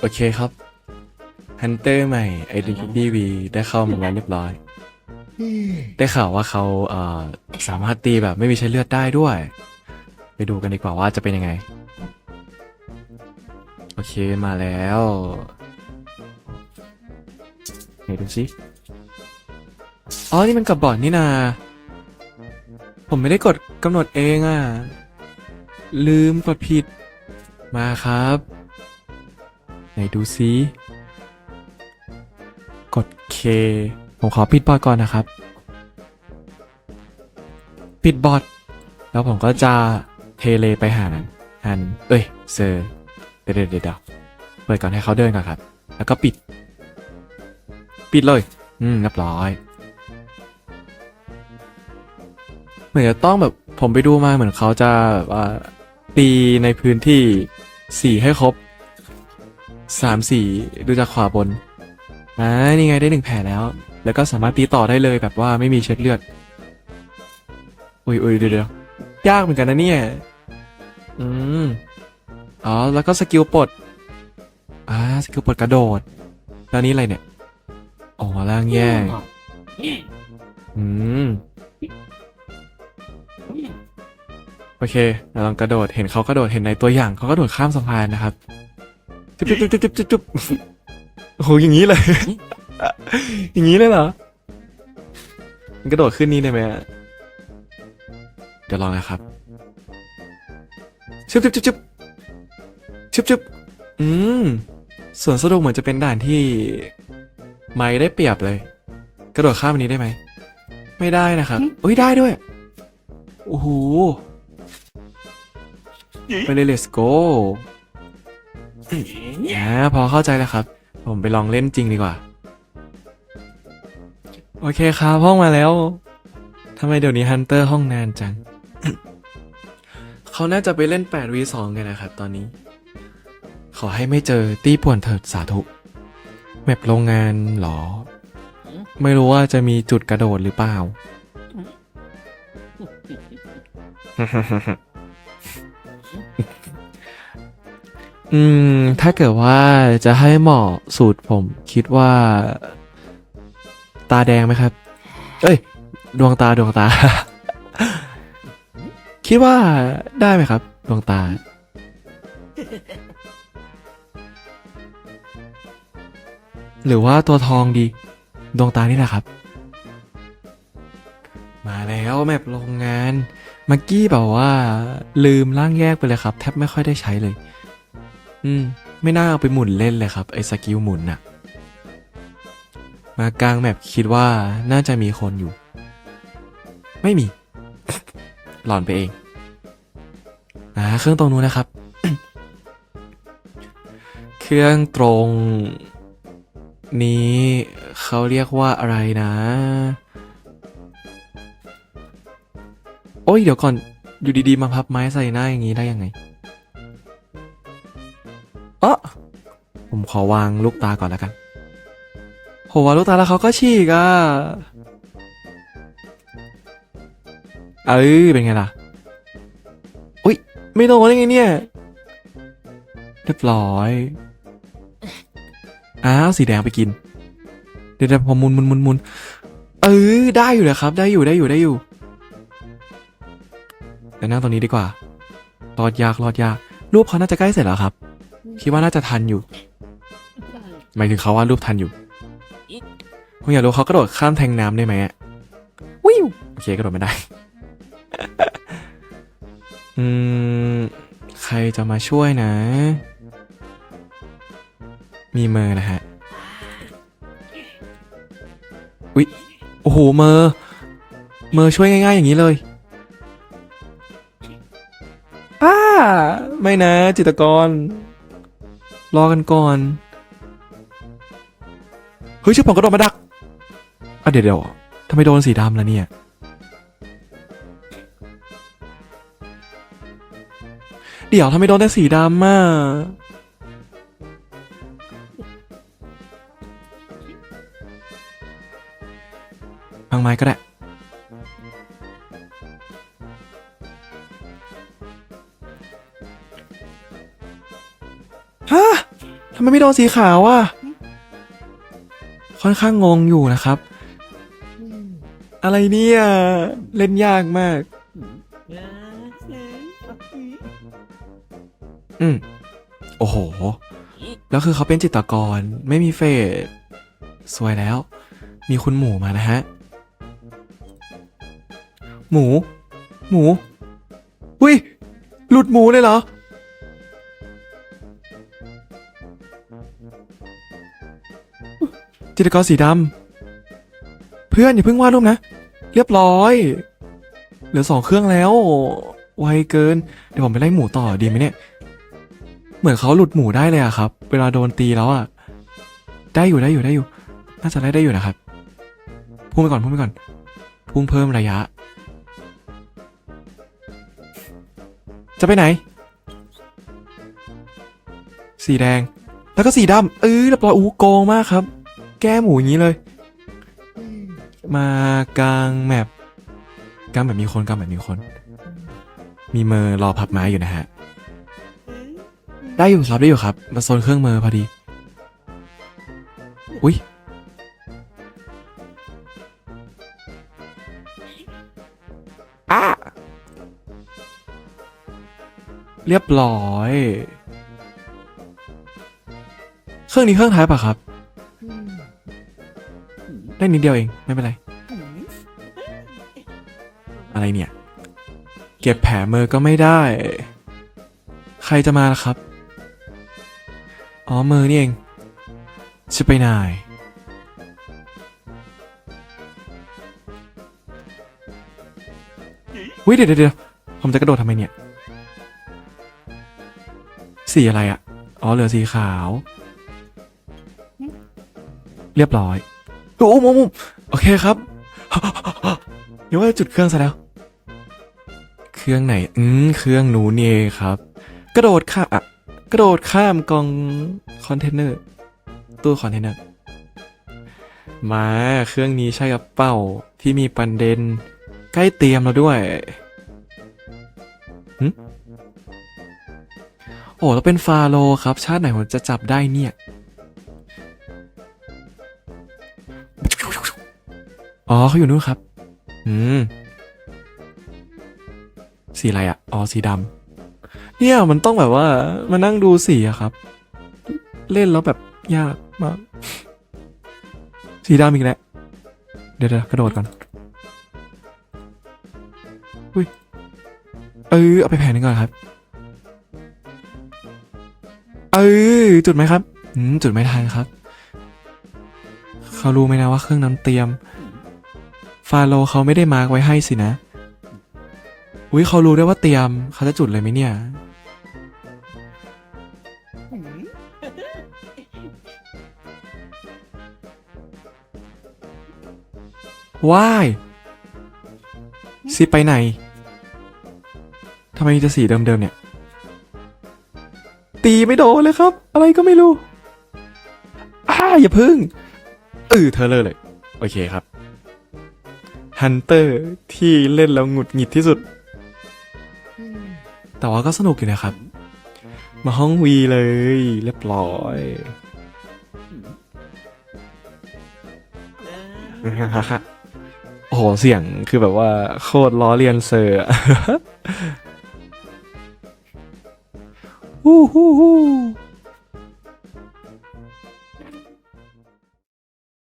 โอเคครับฮันเตอร์ใหม่ Identity V ได้เข้ามาแล้วเรียบร้อย ได้ข่าวว่าเขาเอ่อสามารถตีแบบไม่มีใช้เลือดได้ด้วย ไปดูกันดีกว่าว่าจะเป็นยังไง โอเคมาแล้วไหนดูสิอ๋อ นี่มันกับบอดนี่นา ผมไม่ได้กดกำหนดเองอะ ลืมกดผิด มาครับ นดูซิกด K ผมขอปิดบอร์ดก่อนนะครับ ปิดบอร์ดแล้วผมก็จะเทเลไปหาฮันเอ้ยเซอร์เดี๋ยวเดี๋ยวเดเปิดก่อนให้เขาเดินก่อนครับ แล้วก็ปิด ปิดเลย อืมเรียบร้อย เหมือนจะต้องแบบผมไปดูมาเหมือนเขาจะว่าตีในพื้นที่สี่ให้ครบ สามสี่ดูจากขวาบนอ่านี่ไงได้หนึ่งแผลแล้ว แล้วก็สามารถตีต่อได้เลยแบบว่าไม่มีเช็ดเลือด อุ้ยอุ้ยเดี๋ยวเดี๋ยวยากเหมือนกันนะเนี่ย อืม อ๋อ แล้วก็สกิลปลด อ่า สกิลปลดกระโดด แล้วนี่อะไรเนี่ย อ๋อล่างแยกอืม โอเคเราลองกระโดด เห็นเขากระโดด เห็นในตัวอย่างเขากระโดดข้ามสะพานนะครับ จุ๊บจุ๊บจุ๊บจุ๊บจุ๊บจุ๊บโอ้โหอย่างนี้เลย อย่างนี้เลยเหรอ มันกระโดดขึ้นนี่ได้ไหมอะเดี๋ยวลองนะครับชุบชุบชุบชุบชุบชุบอืมส่วนสนุกเหมือนจะเป็นด่านที่ไม้ได้เปรียบเลย กระโดดข้ามอันนี้ได้ไหม ไม่ได้นะครับอุ้ยได้ด้วย โอ้โห ไปเลย let's go อ่าพอเข้าใจแล้วครับ ผมไปลองเล่นจริงดีกว่า โอเคครับห้องมาแล้วทำไมเดี๋ยวนี้ฮันเตอร์ห้องนานจัง เขาน่าจะไปเล่น 8v2 กันนะครับตอนนี้ ขอให้ไม่เจอตี้ป่วนเถิดสาธุ แมปโรงงานเหรอ ไม่รู้ว่าจะมีจุดกระโดดหรือเปล่า อืม ถ้าเกิดว่าจะให้เหมาะสูตรผม คิดว่า ตาแดงไหมครับ เอ้ย ดวงตาดวงตา คิดว่าได้ไหมครับ ดวงตา หรือว่าตัวทองดี ดวงตานี่แหละครับ มาแล้วแมปโรงงาน มักกี้แบบว่า ลืมร่างแยกไปเลยครับ แทบไม่ค่อยได้ใช้เลย อืม ไม่น่าเอาไปหมุนเล่นเลยครับ ไอ้สกิลหมุนน่ะ มากลางแมปคิดว่าน่าจะมีคนอยู่ ไม่มี หลอนไปเอง อ่า เครื่องตรงนู้นนะครับ เครื่องตรง นี้เขาเรียกว่าอะไรนะ โอ้ยเดี๋ยวก่อน อยู่ดีๆ มาพับไม้ใส่หน้าอย่างนี้ได้ยังไง เออผมขอวางลูกตาก่อนแล้วกันโหวางลูกตาแล้วเขาก็ฉีกอะเอ้ยเป็นไงล่ะ อุ้ยไม่โดนได้ไงเนี่ยเรียบร้อยอ้าวสีแดงไปกิน เดี๋ยวๆพอมุนมุนมุนมุนเออได้อยู่นะครับ ได้อยู่ได้อยู่ได้อยู่แต่นั่งตรงนี้ดีกว่า รอดยากรอดยากรูปเขาน่าจะใกล้เสร็จแล้วครับ คิดว่าน่าจะทันอยู่ หมายถึงเขาว่ารูปทันอยู่ผมอยากรู้เขากระโดดข้ามแทงน้ำได้ไหมอะวิวโอเคกระโดดไม่ได้ อืม ใครจะมาช่วยนะ มีเมอร์นะฮะอุ๊ยโอ้โห เมอร์เมอร์ช่วยง่าย ๆ อย่างนี้เลยอ้าไม่นะ จิตรกร รอกันก่อน เฮ้ยชื่อผมกระโดดมาดักอะเดี๋ยวเดี๋ยวทำไมโดนสีดำล่ะเนี่ย เดี๋ยวทำไมโดนแต่สีดำอะพังไม้ก็ได้ ทำไมไม่โดนสีขาวอะ ค่อนข้างงงอยู่นะครับ อะไรเนี่ย เล่นยากมาก อืม โอ้โห แล้วคือเขาเป็นจิตรกร ไม่มีเฟสสวยแล้ว มีคุณหมูมานะฮะ หมู หมู อุ้ย หลุดหมูเลยเหรอ จิตรกรสีดำเพื่อนอย่าเพิ่งวาดรูปนะ เรียบร้อย เหลือสองเครื่องแล้ว ไวเกิน เดี๋ยวผมไปไล่หมูต่อดีไหมเนี่ย เหมือนเขาหลุดหมูได้เลยอะครับ เวลาโดนตีแล้วอะได้อยู่ได้อยู่ได้อยู่ น่าจะได้ได้อยู่นะครับ พุ่งไปก่อนพุ่งไปก่อน พุ่งเพิ่มระยะ จะไปไหน สีแดง แล้วก็สีดำเออเรียบร้อยอู้โกงมากครับ แก้หมูอย่างนี้เลย มากลางแมปกลางแบบมีคนกลางแบบมีคน มีเมอร์รอพับไม้อยู่นะฮะ ได้อยู่ครับได้อยู่ครับมาโซนเครื่องมือพอดี อุ้ยอะเรียบร้อย เครื่องนี้เครื่องท้ายปะครับ ได้นิดเดียวเอง ไม่เป็นไร อะไรเนี่ย เก็บแผลมือก็ไม่ได้ ใครจะมาล่ะครับ อ๋อมือนี่เองจะไปไหนวิเดี๋ยวเดี๋ยวเดี๋ยวผมจะกระโดดทำไมเนี่ย สีอะไรอะ่ะอ๋อเหลือสีขาว เรียบร้อย โอ้โหมุมโอเคครับเดี๋ยวว่าจุดเครื่องซะแล้ว เครื่องไหน อืมเครื่องหนูนนี่เองครับ กระโดดข้ามอะกระโดดข้ามกล่องคอนเทนเนอร์ตู้คอนเทนเนอร์มาเครื่องนี้ใช่กับเป้าที่มีประเด็น ใกล้เตรียมแล้วด้วยหึโอ้แล้วเป็นฟาโลครับ ชาติไหนผมจะจับได้เนี่ย อ๋อเขาอยู่นู่นครับ อืม สีอะไรอะ่ะอ๋อสีดำเนี่ยมันต้องแบบว่า มานั่งดูสีอะครับ เล่นแล้วแบบยากมาก สีดำอีกแล้วเดี๋ยวเดี๋ยวกระโดดก่อนอุ้ยเออเอาไปแผ่นหนึงก่อนครับ เออจุดไหมครับ อืมจุดไม่ทันครับ เขารู้ไหมนะว่าเครื่องนั้นเตรียม ฟาโลเขาไม่ได้มาร์กไว้ให้สินะ อุ้ยเขารู้ได้ว่าเตรียมเขาจะจุดเลยไหมเนี่ย ว้ายซีไปไหน ทำไมมีแต่สีเดิมๆเนี่ย ตีไม่โดนเลยครับ อะไรก็ไม่รู้ อ้าอย่าพึ่งเออเธอเลยเลย โอเคครับ ฮันเตอร์ที่เล่นแล้วหงุดหงิดที่สุด แต่ว่าก็สนุกอยู่นะครับ มาห้องวีเลยเรียบร้อยโอ้โหเสียงคือแบบว่าโคตรล้อเลียนเซอร์อะฮู้ฮู้ฮู้